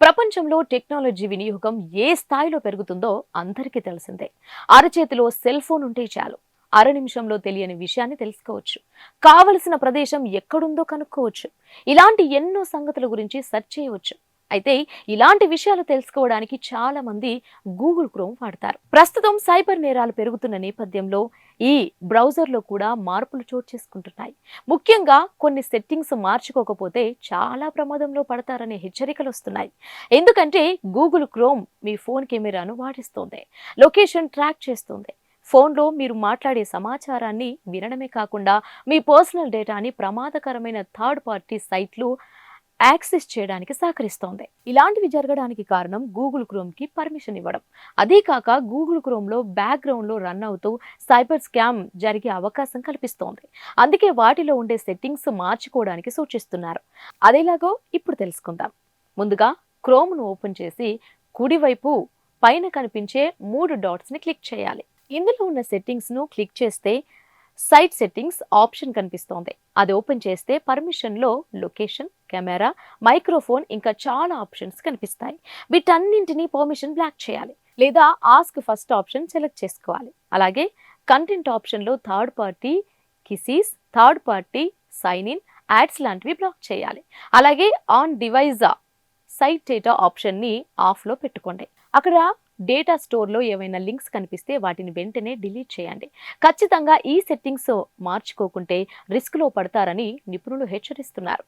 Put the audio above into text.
ప్రపంచంలో టెక్నాలజీ వినియోగం ఏ స్థాయిలో పెరుగుతుందో అందరికీ తెలిసిందే. అరచేతిలో సెల్ ఫోన్ ఉంటే చాలు. అర నిమిషంలో తెలియని విషయాన్ని తెలుసుకోవచ్చు. కావలసిన ప్రదేశం ఎక్కడుందో కనుక్కోవచ్చు. ఇలాంటి ఎన్నో సంగతుల గురించి సెర్చ్ చేయవచ్చు. అయితే ఇలాంటి విషయాలు తెలుసుకోవడానికి చాలా మంది గూగుల్ క్రోమ్ వాడతారు. ప్రస్తుతం సైబర్ నేరాలు పెరుగుతున్న నేపథ్యంలో ఈ బ్రౌజర్లో కూడా మార్పులు చోటు చేసుకుంటున్నాయి. ముఖ్యంగా కొన్ని సెట్టింగ్స్ మార్చుకోకపోతే చాలా ప్రమాదంలో పడతారనే హెచ్చరికలు వస్తున్నాయి. ఎందుకంటే గూగుల్ క్రోమ్ మీ ఫోన్ కెమెరాను వాడిస్తోంది. లొకేషన్ ట్రాక్ చేస్తుంది. ఫోన్లో మీరు మాట్లాడే సమాచారాన్ని వినడమే కాకుండా మీ పర్సనల్ డేటాని ప్రమాదకరమైన థర్డ్ పార్టీ సైట్లు యాక్సెస్ చేయడానికి సహకరిస్తోంది. ఇలాంటివి జరగడానికి కారణం గూగుల్ క్రోమ్కి పర్మిషన్ ఇవ్వడం. అదే కాక గూగుల్ క్రోమ్లో బ్యాక్గ్రౌండ్లో రన్ అవుతూ సైబర్ స్కామ్ జరిగే అవకాశం కల్పిస్తోంది. అందుకే వాటిలో ఉండే సెట్టింగ్స్ మార్చుకోవడానికి సూచిస్తున్నారు. అదేలాగో ఇప్పుడు తెలుసుకుందాం. ముందుగా క్రోమ్ను ఓపెన్ చేసి కుడివైపు పైన కనిపించే మూడు డాట్స్ని క్లిక్ చేయాలి. ఇందులో ఉన్న సెట్టింగ్స్ను క్లిక్ చేస్తే సైట్ సెట్టింగ్స్ ఆప్షన్ కనిపిస్తోంది. అది ఓపెన్ చేస్తే పర్మిషన్లో లొకేషన్ కెమెరా మైక్రోఫోన్ ఇంకా చాలా ఆప్షన్స్ కనిపిస్తాయి. వీటన్నింటినీ పర్మిషన్ బ్లాక్ చేయాలి లేదా ఆస్క్ ఫస్ట్ ఆప్షన్ సెలెక్ట్ చేసుకోవాలి. అలాగే కంటెంట్ ఆప్షన్లో third party cookies third party sign in ads లాంటివి బ్లాక్ చేయాలి. అలాగే ఆన్ డివైజా సైట్ డేటా ఆప్షన్ని ఆఫ్లో పెట్టుకోండి. అక్కడ డేటా స్టోర్లో ఏవైనా లింక్స్ కనిపిస్తే వాటిని వెంటనే డిలీట్ చేయండి. ఖచ్చితంగా ఈ సెట్టింగ్స్ మార్చుకోకుంటే రిస్క్లో పడతారని నిపుణులు హెచ్చరిస్తున్నారు.